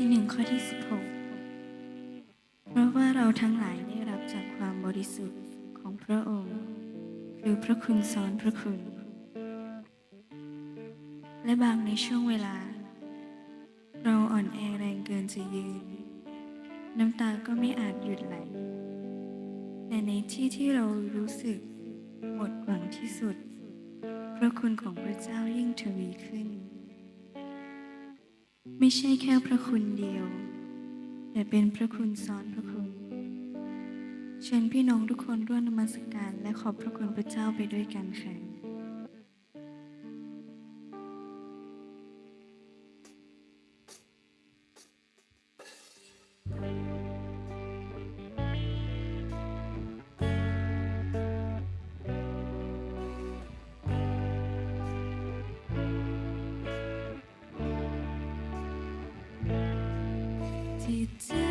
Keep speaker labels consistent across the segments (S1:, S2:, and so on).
S1: ที่หนึ่งข้อที่สิบหกเพราะว่าเราทั้งหลายได้รับจากความบริสุทธิ์ของพระองค์ คือพระคุณซ้อนพระคุณ และบางในช่วงเวลา เราอ่อนแอแรงเกินจะยืน น้ำตาก็ไม่อาจหยุดไหล แต่ในที่ที่เรารู้สึกหมดหวังที่สุด พระคุณของพระเจ้ายิ่งทวีขึ้น ไม่ใช่แค่พระคุณเดียว แต่เป็นพระคุณซ้อนพระคุณเชิญพี่น้องทุกคนร่วมนมัสการและขอบพระคุณพระเจ้าไปด้วยกันค่ะ จิ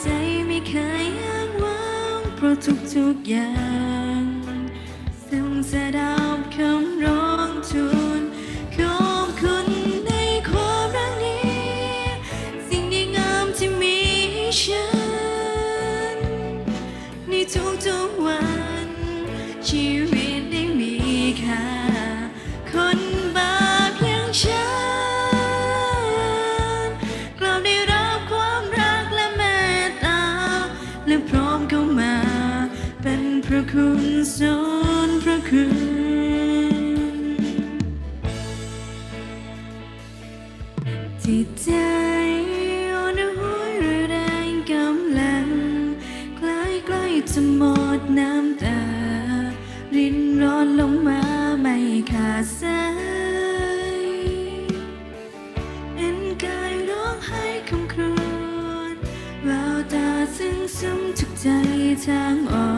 S1: ใจไม่เคยอ้างว้างเพราะทุกๆอย่างซึ่งจะดับคำร้องทูลขอบคุณในความรักนี้ สิ่งดีงามที่มีให้ฉันในทุกๆ จิตใจอ่อนห้อยรวยแรงกำลัง ใกล้ใกล้จะหมดน้ำตา รินร้อนลงมาไม่ขาดสายเอ็นกายร้องไห้คำครวญแววตาซึ้งซึมทุกใจทางออก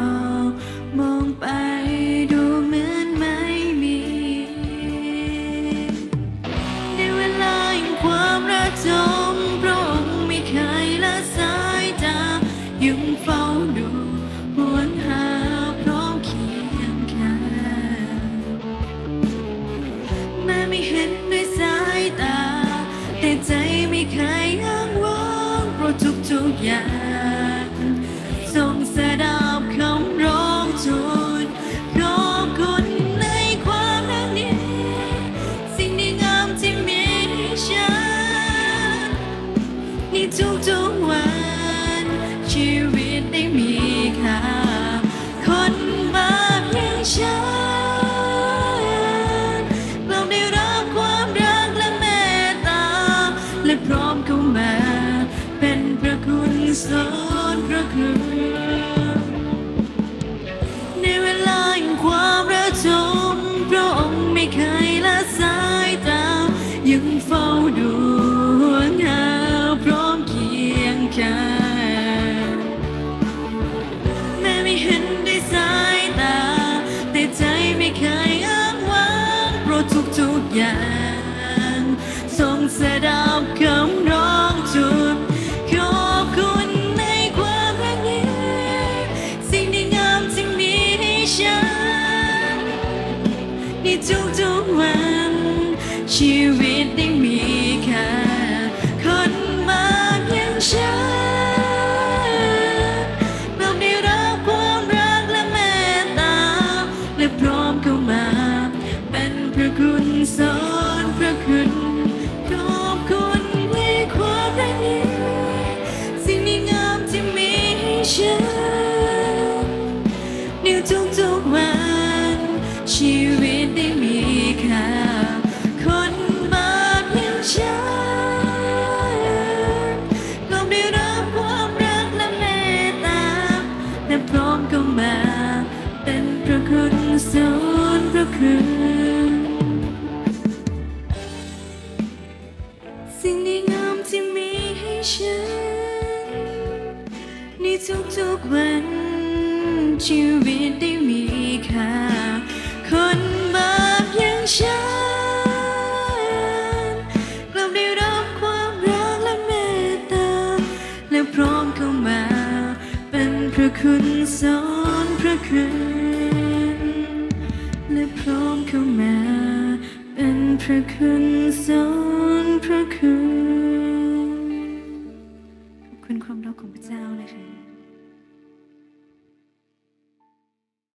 S1: ทุกๆอย่างทรงเสดับคำร้องจุดขอบคุณในความรักนี้สิ่งที่งามที่มีให้ฉันในทุกๆวันชีวิตได้มี คุณสอนพระคุณสิ่งดีงามที่มีให้ฉัน ในทุกๆวัน ชีวิตได้มีค่าคนบาปอย่างฉันและพร้อมเข้ามา เป็นพระคุณสอนพระคุณ พระคุณสอนพระคุณ ขอบคุณความรักของพระเจ้านะคะ